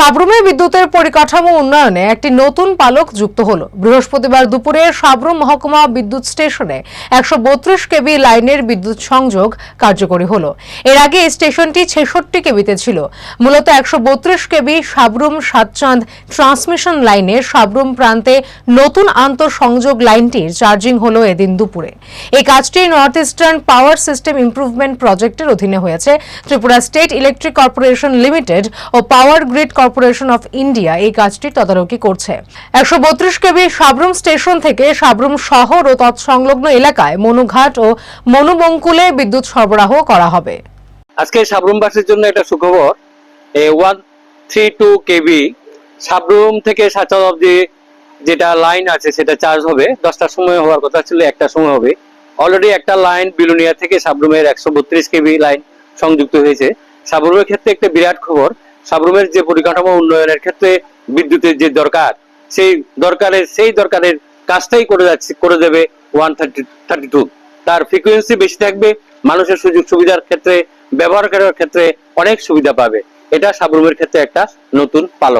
সাবরুমে বিদ্যুতের পরিকাঠামো উন্নয়নে একটি নতুন পালক যুক্ত হলো। বৃহস্পতিবার দুপুরে সাবরুম মহকুমা বিদ্যুৎ স্টেশনে একশো বত্রিশ কেবি লাইনের বিদ্যুৎ সংযোগ কার্যকরী হলো। এর আগে এই স্টেশনটি ছেষট্টি কেবিতে ছিল। মূলত একশো বত্রিশ কেবি সাবরুম সাতচাঁদ ট্রান্সমিশন লাইনে সাবরুম প্রান্তে নতুন আন্তঃসংযোগ লাইনটির চার্জিং হলো এদিন দুপুরে। এই কাজটি north eastern power system improvement প্রজেক্টের অধীনে হয়েছে। Tripura state electric corporation limited O power grid corporation of India এই কাজটি তদারকি করছে। একশো বত্রিশ কেবি সাবরুম স্টেশন থেকে সাবরুম শহর ও তৎসংলগ্ন এলাকায় মনুঘাট ও মনুবঙ্কুলে বিদ্যুৎ সরবরাহ করা হবে। আজকে সাবরুমবাসীর জন্য একটা সুখবর one three two KB Sabroom থেকে সাতটা অব্দি যেটা লাইন আছে সেটা চার্জ হবে দশটার সময় হওয়ার কথা ছিল একটার সময় হবে। অলরেডি একটা লাইন বিলুনিয়া থেকে সাবরুমের একশো বত্রিশ কেবি লাইন সংযুক্ত হয়েছে। সাবরুমের ক্ষেত্রে একটা বিরাট খবর সাবরুমের যে পরিকাঠামো উন্নয়নের ক্ষেত্রে বিদ্যুতের যে দরকার, সেই দরকারের সেই দরকারের কাজটাই করে যাচ্ছে, করে দেবে ওয়ান থার্টি থার্টি টু তার ফ্রিকুয়েন্সি বেশি থাকবে, মানুষের সুযোগ সুবিধার ক্ষেত্রে ব্যবহার করার ক্ষেত্রে অনেক সুবিধা পাবে। এটা সাবরুমের ক্ষেত্রে একটা নতুন পালক।